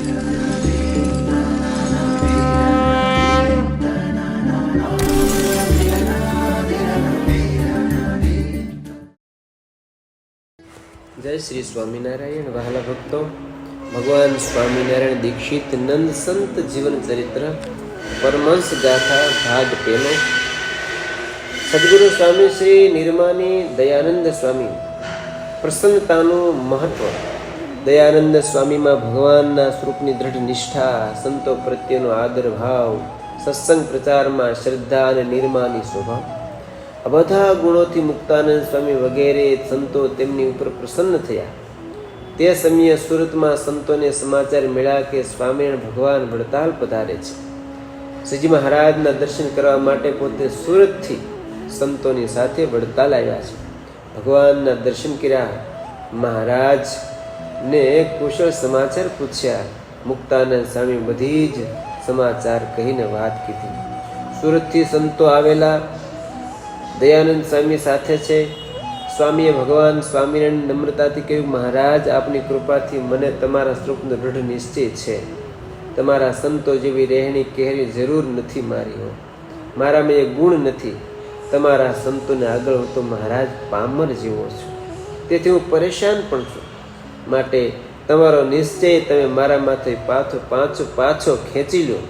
જય શ્રી સ્વામિનારાયણ, વહાલા ભક્તો. ભગવાન સ્વામિનારાયણ દીક્ષિત નંદ સંત જીવન ચરિત્ર, પરમહંસ ગાથા ભાગ પહેલો. સદગુરુ સ્વામી શ્રી નિર્માની દયાનંદ સ્વામી, પ્રસન્નતાનું મહત્વ. દયાનંદ સ્વામીમાં ભગવાનના સ્વરૂપની દ્રઢ નિષ્ઠા, સંતો પ્રત્યેનો આદર ભાવ, સત્સંગ પ્રચારમાં શ્રદ્ધા અને નિર્માની સ્વભાવ આ બધા ગુણોથી મુક્તાનંદ સ્વામી વગેરે સંતો તેમની ઉપર પ્રસન્ન થયા. તે સમયે સુરતમાં સંતોને સમાચાર મળ્યા કે સ્વામિનારાયણ ભગવાન વડતાલ પધારે છે. શ્રીજી મહારાજના દર્શન કરવા માટે પોતે સુરતથી સંતોની સાથે વડતાલ આવ્યા છે. ભગવાનના દર્શન કર્યા. મહારાજને કુશળ સમાચાર પૂછ્યા. મુક્તાનંદ સ્વામી બધી જ સમાચાર કહીને વાત કીધી. સુરતથી સંતો આવેલા દયાનંદ સ્વામી સાથે છે. સ્વામીએ ભગવાન સ્વામિનારાયણ નમ્રતાથી કહ્યું, મહારાજ, આપની કૃપાથી મને તમારા સ્વરૂપનો દૃઢ નિશ્ચય છે. તમારા સંતો જેવી રહેણી કહેરી જરૂર નથી મારી હો. મારામાં એ ગુણ નથી. તમારા સંતોને આગળ હું મહારાજ પામર જેવો છું. તેથી હું પરેશાન પણ છું. માટે તમારો નિશ્ચય તમે મારા માથે પાછો પાછો પાછો ખેંચી લો.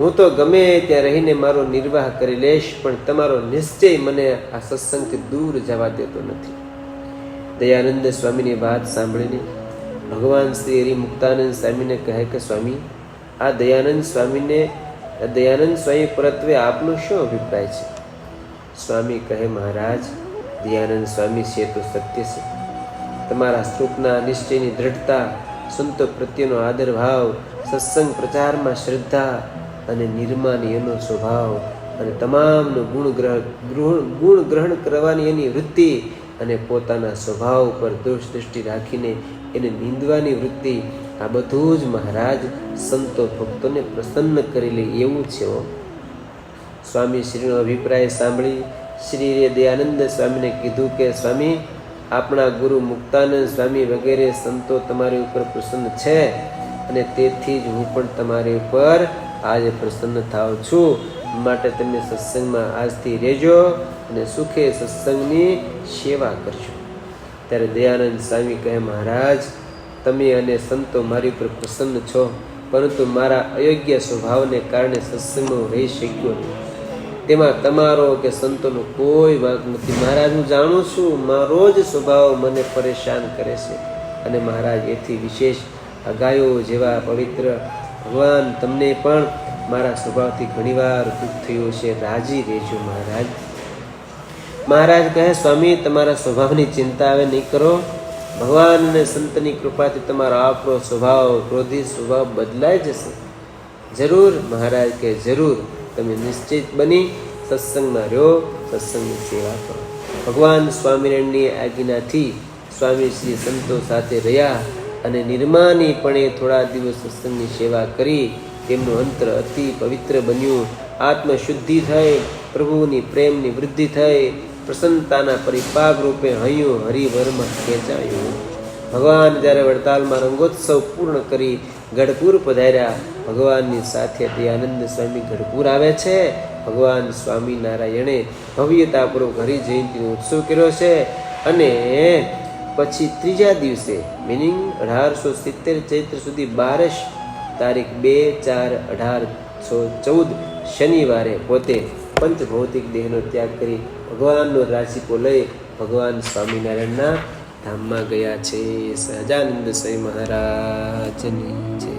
હું તો ગમે ત્યાં રહીને મારો નિર્વાહ કરી લઈશ, પણ તમારો નિશ્ચય મને આ સત્સંગથી દૂર જવા દેતો નથી. દયાનંદ સ્વામીની વાત સાંભળીને ભગવાન શ્રી હરિ મુક્તાનંદ સ્વામીને કહે કે, સ્વામી, આ દયાનંદ સ્વામીને દયાનંદ સ્વામી પરત્વે આપનો શું અભિપ્રાય છે? સ્વામી કહે, મહારાજ, દયાનંદ સ્વામી છે તો સત્ય છે. તમારા સ્વરૂપના નિશ્ચયની દ્રઢતા, સંતો પ્રત્યેનો આદર ભાવ, સત્સંગ પ્રચારમાં શ્રદ્ધા અને નિર્માની એનો સ્વભાવ અને તમામનો ગુણ ગુણ ગ્રહણ કરવાની એની વૃત્તિ અને પોતાના સ્વભાવ પર દોષ દૃષ્ટિ રાખીને એને નિંદવાની વૃત્તિ, આ બધું જ મહારાજ સંતો ભક્તોને પ્રસન્ન કરી લે એવું છે સ્વામી શ્રીનો અભિપ્રાય સાંભળી શ્રી દયાનંદ સ્વામીને કીધું કે, સ્વામી આપણા ગુરુ મુક્તાનંદ સ્વામી વગેરે સંતો તમારી ઉપર પ્રસન્ન છે અને તેથી જ હું પણ તમારી ઉપર આજે પ્રસન્ન થાવ છું. માટે તમે સત્સંગમાં આજથી રહેજો અને સુખે સત્સંગની સેવા કરજો. ત્યારે દયાનંદ સ્વામી કહે, મહારાજ, તમે અને સંતો મારી ઉપર પ્રસન્ન છો, પરંતુ મારા અયોગ્ય સ્વભાવને કારણે સત્સંગમાં રહી શક્યો નહીં તેમાં તમારો કે સંતોનો કોઈ વાંક નથી. મહારાજ, હું જાણું છું, મારો જ સ્વભાવ મને પરેશાન કરે છે. અને મહારાજ, એથી વિશેષ આ ગાયો જેવા પવિત્ર ભગવાન તમને પણ મારા સ્વભાવથી ઘણીવાર દુઃખ થયું છે રાજી રહેજો મહારાજ. મહારાજ કહે, સ્વામી, તમારા સ્વભાવની ચિંતા હવે નહીં કરો. ભગવાન અને સંતની કૃપાથી તમારો આપણો સ્વભાવ, ક્રોધી સ્વભાવ બદલાઈ જશે. જરૂર, મહારાજ, કે જરૂર. તમે નિશ્ચિત બની સત્સંગમાં રહ્યો સત્સંગની સેવા કરો. ભગવાન સ્વામિનારાયણની આજ્ઞાથી સ્વામી શ્રી સંતો સાથે રહ્યા અને નિર્માનીપણે થોડા દિવસ સત્સંગની સેવા કરી. તેમનું અંતર અતિ પવિત્ર બન્યું. આત્મશુદ્ધિ થઈ, પ્રભુની પ્રેમની વૃદ્ધિ થઈ, પ્રસન્નતાના પરિપાક રૂપે હૈયું હરિવરમાં ખેંચાયું. ભગવાન જ્યારે વડતાલમાં રંગોત્સવ પૂર્ણ કરી ગઢપુર પધાર્યા. ભગવાનની સાથે દયાનંદ સ્વામી ગઢપુર આવે છે. ભગવાન સ્વામિનારાયણે ભવ્યતાપૂર્વક હરિ જયંતિનો ઉત્સવ કર્યો છે અને પછી ત્રીજા દિવસે મિનિંગ અઢારસો સિત્તેર ચૈત્ર સુધી બારસ તારીખ બે ચાર અઢારસો ચૌદ શનિવારે પોતે પંચભૌતિક દેહનો ત્યાગ કરી ભગવાનનો રાશિકો લઈ ભગવાન સ્વામિનારાયણના ધામમાં ગયા છે સહજાનંદ સ્વામી મહારાજની જય.